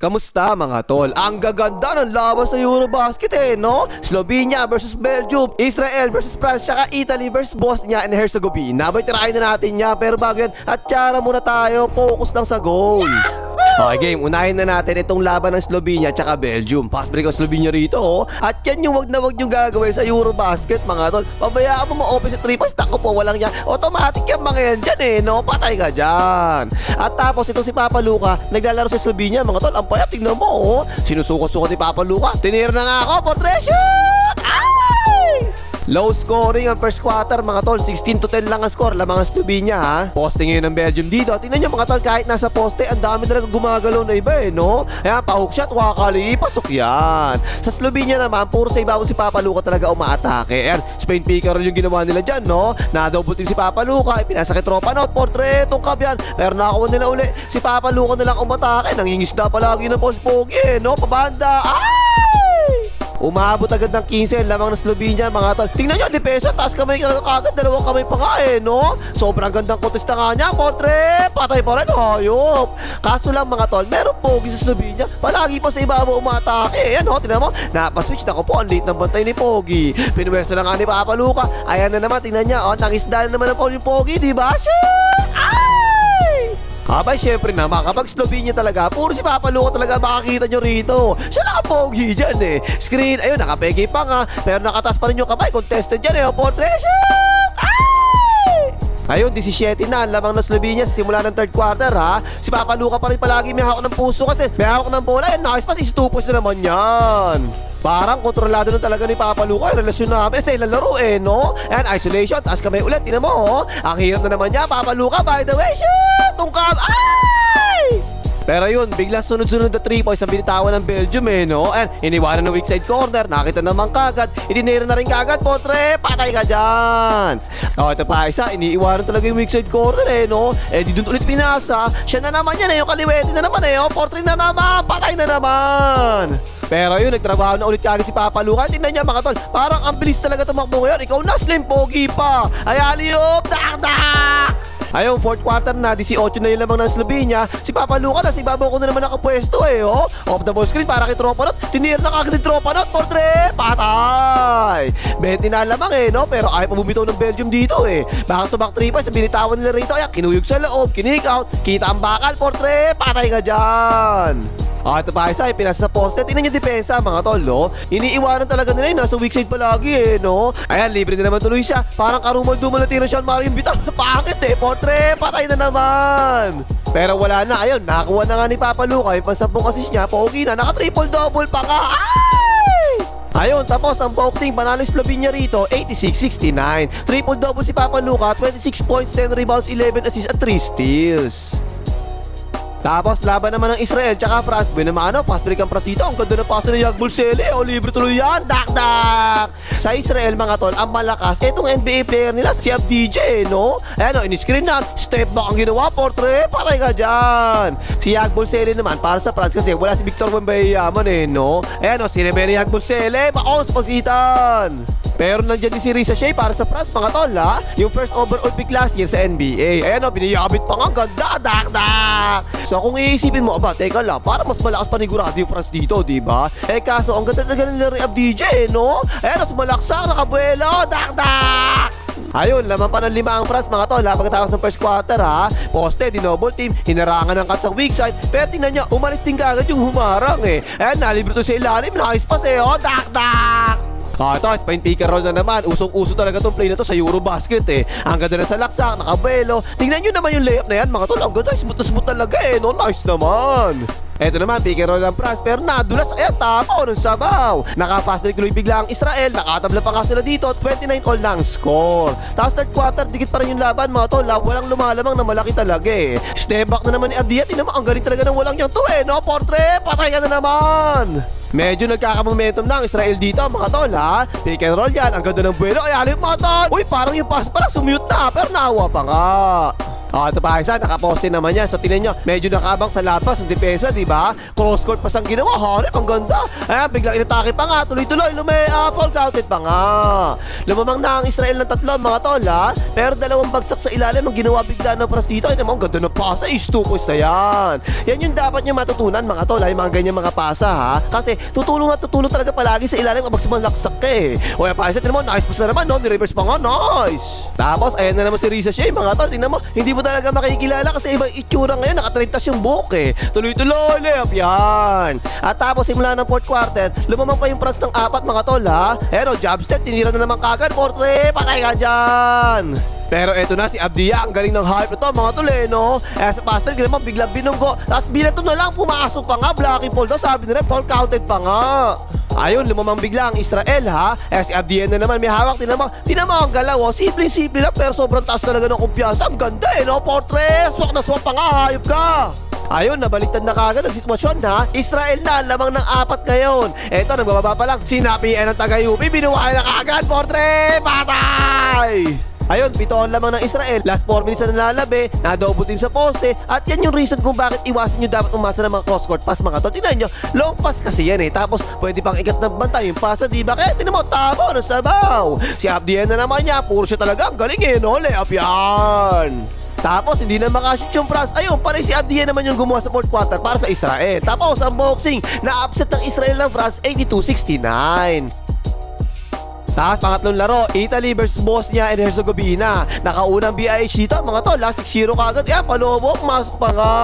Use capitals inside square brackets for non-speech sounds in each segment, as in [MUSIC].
Kamusta mga tol? Ang gaganda ng laban sa Eurobasket eh, no? Slovenia versus Belgium, Israel versus France, tsaka Italy versus Bosnia and Herzegovina. Boy, tirahin na natin niya. Pero bago yan, at tsara muna tayo. Focus lang sa goal. Okay game, unahin na natin itong laban ng Slovenia tsaka Belgium. Fast break ang Slovenia rito oh. At yan yung wag na wag yung gagawin sa Eurobasket mga tol. Pabayaan mo ma-open sa 3 points. Tako po, walang yan. Automatic yan mga yan dyan eh, no? Patay ka dyan. At tapos ito si Papa Luka, naglalaro sa Slovenia mga tol. Ang payat, tingnan mo oh. Sinusukat-sukat ni Papa Luka. Tinira na nga ako, portrait shoot! Ay! Low scoring ang first quarter mga tol. 16 to 10 lang ang score. Lamang ang Slovenia ha? Poste ngayon ng Belgium dito. Tingnan nyo mga tol kahit nasa poste Ang dami talaga gumagalaw na iba eh no? Ayan pa-hook shot Wakali Pasok yan. Sa Slovenia naman Puro sa ibabaw si Papa Luka talaga umaatake. Ayan Spain picker yung ginawa nila dyan no? Na double team si Papa Luka Pinasakit tropa not Portretong kabyan Pero nakakuha nila uli. Si Papa Luka na lang umatake Nangingisda palagi ng Paul Pogi eh no? Pabanda. Ay! Umabot agad ng 15 lamang ng Slovenia mga tol. Tingnan nyo, depensa, taas kamay ka kagad, dalawang kamay pa nga eh, no? Sobrang gandang kontesta nga niya, portre, patay pa rin, hayop. Kaso lang mga tol, meron pogi sa Slovenia, palagi pa sa ibabaw umatake. Eh, ano, tingnan mo, napaswitch na ko po, ang late ng bantay ni Pogi. Pinuwersa na nga ni Papa Luka. Ayan na naman, tingnan niya, oh, nangisda na naman ang yung Pogi, di ba? Shit! Ay! Abay, syempre naman, kapag Slovenia talaga, puro si Papa Luka talaga makakita nyo rito. Siya nakapogi dyan eh. Screen, ayun, nakapegi pa nga. Pero nakatas pa rin yung kamay, contested dyan eh. Oh, portrait shoot! Ay! Ayun, 17 na, ang lamang ng Slovenia simula ng third quarter ha. Si Papa Luka pa rin palagi may hawak ng puso kasi may hawak ng bola. Yan, nakis pa, isitupos na naman yan. Parang kontrolado na talaga ni Papa Luka yung relasyon namin sa ilang laro eh, no? And isolation, taas kamay ulit, tinan mo, oh. Ang hirap na naman niya, Papa Luka, by the way, shoot! Tungkab, ay! Pero yun, bigla sunod-sunod na 3 points ang binitawan ng Belgium eh, no? And iniwanan ng weak side corner, nakita naman kagad, itinira na rin kagad, potre, patay ka dyan! O, ito pa isa, iniiwanan talaga yung weak side corner eh, no? Eh, di dun ulit pinasa, siya na naman yan eh, yung kaliwete na naman eh, oh, potre na naman, patay na naman! Pero yun, nagtrabaho na ulit kagad si Papa Luka. Tingnan niya mga tol, parang ang bilis talaga tumakbo ngayon. Ikaw na, Slim Pogi pa. Ay, aliyop, dak, dak! Ayun, fourth quarter na, 18 na yung lamang ng Slovenia. Si Papa Luka na, si Babaw ko na naman nakapwesto eh, oh. Off the ball screen para kay Tropa Not. Tinir na kagad ni Tropa Not, portre, patay! 20 na lamang eh, no? Pero ayaw pa bumitaw ng Belgium dito eh. Back to back 3 points, binitawan nila rito. Kaya kinuyog sa loob, kinig out, kita ang bakal, portre, patay ka dyan! Ah, ito pa isa, eh, pinasa sa poste. Tingnan niyo depensa, mga tol, no? Iniiwanan talaga nila yun, nasa weak side palagi, eh, no? Ayan, libre na naman tuloy siya. Parang karumal-dumal na tira siya Mario Bita. Bakit, [LAUGHS] eh? Portre, patay na naman! Pero wala na, ayun, nakakuha na nga ni Papa Luca, yung pasampung assist niya, pogi na, naka-triple-double pa ka. Ay! Ayun, tapos ang boxing, panalo Slovenia rito, 86-69. Triple-double si Papa Luca, 26 points, 10 rebounds, 11 assists, at 3 steals. Tapos laban naman ng Israel tsaka France. Binamano, fast break ang Prasito Ang ganda ng paso ni Yagbul Sele. O libre tuloy yan, dak dak! Sa Israel mga tol, ang malakas Itong NBA player nila, si Abdij no? Ayan o, in-screen na. Step back ang ginawa, portre Patay ka dyan. Si Yagbul Sele naman, para sa France Kasi wala si Victor Wembayaman eh, no? Ayan o, sinibere Yagbul Sele Bako sa pasitan pero nandiyan din si Risa Shea para sa France, mga tol, ha? Yung first overall pick last year sa NBA. Ayan o, biniyabit pa nga, ganda, dak, dak. So kung iisipin mo, aba, teka lang, para mas malakas panigurado yung France dito, di ba? Eh kaso, ang ganda talaga nila rin DJ, eh, no? Ayan o, sumalaksak, nakabuelo, dak, dak. Ayun, laman pa ng lima ang France mga tol ha Pagkatapos ng first quarter ha Poste, dinoble team, hinarangan ng cut sa weak side Pero tingnan niya, umalis din kagad yung humarang eh Ayan, nalibre to sa ilalim, nice pass eh oh, dak dak Ah, ito, spine pick and roll na naman. Usong-uso talaga tong play na to sa Eurobasket eh. Ang ganda na sa laksak, nakabelo. Tingnan nyo naman yung layup na yan, mga tol. Ang ganda, smooth na smooth talaga eh. No, nice naman. Eto naman, pick and roll ng France, pero nadulas, ayan, tama ng sabaw. Naka-fast break tuloy bigla ang Israel, nakatabla pa nga sila dito, 29 all lang score. Tapos third quarter, dikit pa rin yung laban, mga tol, walang lumalamang na malaki talaga eh. Step back na naman ni Abdiya, naman, ang galing talaga ng walang yung to eh, no? Portre, patay ka na naman. Medyo nagkakamomentum na ang Israel dito mga tol ha Pick and roll yan, ang ganda ng buwelo Ay alim mga tol Uy parang yung pass pala sumute na Pero naawa pa nga Ah, ito pa isa, nakaposte naman yan. So, tinan nyo, medyo nakabang sa lapas, sa depensa, di ba? Cross court pas ang ginawa, harip, ang ganda. Ayan, biglang inatake pa nga, tuloy-tuloy, lume, ah, fall counted pa nga. Lumamang na ang Israel ng tatlo, mga tol, ha? Pero dalawang bagsak sa ilalim ang ginawa bigla ng pras dito. Ito mo, ang ganda ng pasa, is two points na yan. Yan yung dapat nyo matutunan, mga tol, ha? Yung mga ganyan mga pasa, ha? Kasi tutulong at tutulong talaga palagi sa ilalim kapag sumalaksak ka, eh. O, yan pa isa, mo, nice pass na naman, no? Ni-reverse pa nga, nice. Tapos, ayan na naman si Risa Shea, mga tol, tingnan mo, hindi mo talaga makikilala kasi ibang itsura ngayon, nakatrintas yung buhok, eh. Tuloy-tuloy, layup yan. At tapos, simula ng fourth quarter, lumamang pa yung pras ng apat, mga tol, ha? Pero, jab step, tinira na naman kagad, portre, patay ka dyan. Pero eto na si Abdia, ang galing ng hype ito mga tol eh, no? Eh sa pastel, naman biglang binunggo. Tapos binato na lang, pumasok pa nga, blocking Paul daw. Sabi nila, Paul counted pa nga. Ayun, lumamang bigla ang Israel ha. Eh si Abdia na naman may hawak. Tinan mo ang galaw. Oh. Simple-simple lang pero sobrang taas talaga ng kumpiyansa. Ang ganda eh, no? Portre, swak na swak pa nga, hayop ka. Ayun, nabaliktad na kagad ang sitwasyon ha. Israel na, lamang ng apat ngayon. Eto, nagbababa pa lang. Sinapian ng taga-UP, binuhay na kagad, portre! Patay! Ayun, pitoon lamang ng Israel. Last 4 minutes na nalalabi, na-double team sa poste, at yan yung reason kung bakit iwasan nyo dapat umasa ng mga cross-court pass mga to. Tingnan nyo, long pass kasi yan eh. Tapos, pwede pang ikat ng bantay yung pasa, di ba? Kaya tinan mo, tabo, ano sabaw. Si Abdian na naman niya, puro siya talaga. Ang galing eh, no? Layup yan. Tapos hindi na makashoot yung Franz. Ayun, pare si Abdiya naman yung gumawa sa fourth quarter para sa Israel. Tapos ang boxing, na-upset ng Israel ng France 82-69. Tapos pangatlong laro, Italy versus Bosnia and Herzegovina. Nakaunang BIH dito, mga to, last 6-0 kagad. Yan, palobok, masok pa nga.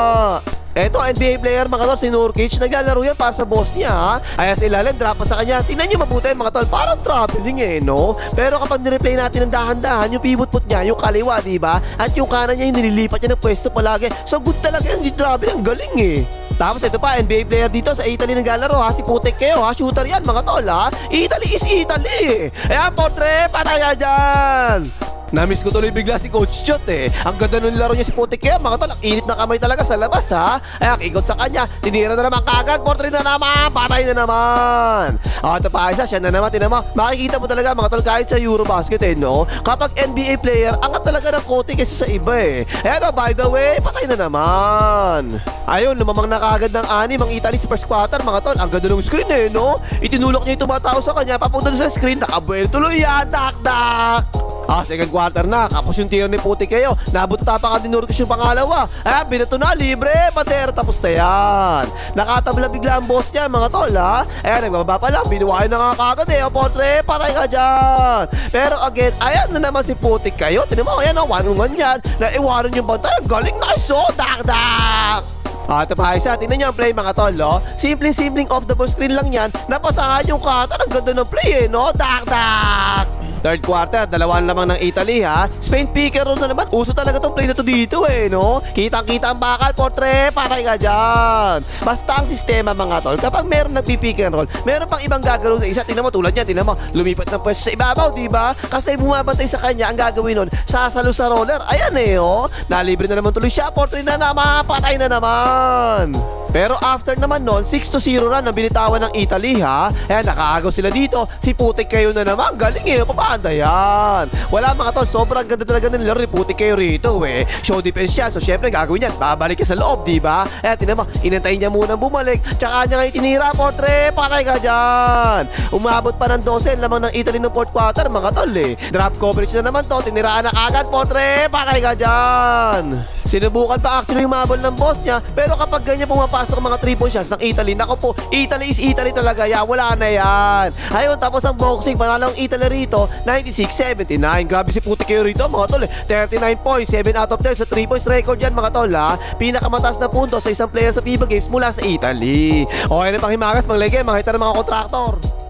Eto, NBA player mga tol, si Nurkic, naglalaro yan para sa Bosnia ha. Ay sa ilalim, drop sa kanya. Tingnan nyo mabuti mga tol, parang traveling eh, no? Pero kapag nireplay natin ng dahan-dahan, yung pivot put niya, yung kaliwa, di ba? At yung kanan niya, yung nililipat niya ng pwesto palagi. So good talaga yung traveling, ang galing eh. Tapos ito pa, NBA player dito sa Italy naglalaro ha. Si Putek kayo ha. Shooter yan mga tol ha. Italy is Italy. Ayan, portre, patay ka dyan. Namiss ko tuloy bigla si Coach Chot eh. Ang ganda ng laro niya si Putik kaya mga tol, ang init na kamay talaga sa labas ha. Ayan, ikot sa kanya, tinira na naman kagad, portrait na naman, patay na naman. Ah, ito pa isa, siya na naman, tinan mo. Makikita mo talaga mga tol kahit sa Eurobasket eh, no? Kapag NBA player, angat talaga ng kote kaysa sa iba eh. Ayan oh, by the way, patay na naman. Ayun, lumamang na kagad ng anim ang Italy sa first quarter, mga tol. Ang ganda ng screen eh, no? Itinulok niya yung tumatao sa kanya, papunta sa screen, nakabuel tuloy yan, dak dak. Ah, second quarter na. Kapos yung tiro ni Puti kayo. Nabuta pa ka din Nurkic yung pangalawa. Ah, binato na. Libre. Pater. Tapos na yan. Nakatabla bigla ang boss niya, mga tol, ha? Ayan, nagbaba pa lang. Binuwain na nga kagad eh. O, portre, patay ka dyan. Pero again, ayan na naman si Puti kayo. Tinan mo, ayan o, one on one yan. Naiwanan yung bantay. Ang Galing na iso. Dak, dak. Ah, ito pa isa. Tingnan niyo ang play mga tol, no? Simple-simpleng off the screen lang yan. Napasahan yung kata. Ang ganda ng play eh, no? Dak. Third quarter, dalawan lamang ng Italy ha. Spain picker na naman. Uso talaga tong play na to dito eh, no? Kitang-kita ang bakal, portre, patay ka dyan. Basta ang sistema mga tol, kapag meron nagpipick and roll, meron pang ibang gagawin na isa. Tingnan mo, tulad niya, tingnan mo, lumipat ng pwesto sa ibabaw, di ba? Kasi bumabantay sa kanya, ang gagawin nun, sasalo sa roller. Ayan eh, oh. Nalibre na naman tuloy siya, portre na naman, patay na naman. Pero after naman nun, 6 to 0 na ang binitawan ng Italy ha. Ayan, nakaagaw sila dito. Si Putik kayo na naman. Galing eh, papaanda yan. Wala mga tol, sobrang ganda talaga ng laro ni Putik kayo rito eh. Show defense yan. So syempre gagawin yan. Babalik ka sa loob, di ba? Ayan, tinan mo, inantay niya muna bumalik. Tsaka niya nga itinira, portre, patay ka dyan. Umabot pa ng 12 lamang ng Italy ng fourth quarter, mga tol eh. Drop coverage na naman to, tiniraan na kagad, portre, patay ka dyan. Sinubukan pa actually umabol ng boss niya, pero kapag ganyan pumapasok mga 3 point shots ng Italy, nako po, Italy is Italy talaga, ya, wala na yan. Ayun, tapos ang boxing, panalo ang Italy rito, 96-79. Grabe si puti kayo rito, mga tol. eh. 39 points, 7 out of 10 sa 3 points record yan, mga tol, ha. Pinakamataas na punto sa isang player sa FIBA Games mula sa Italy. Okay na pang himagas, mga lege, mga hita ng mga kontraktor.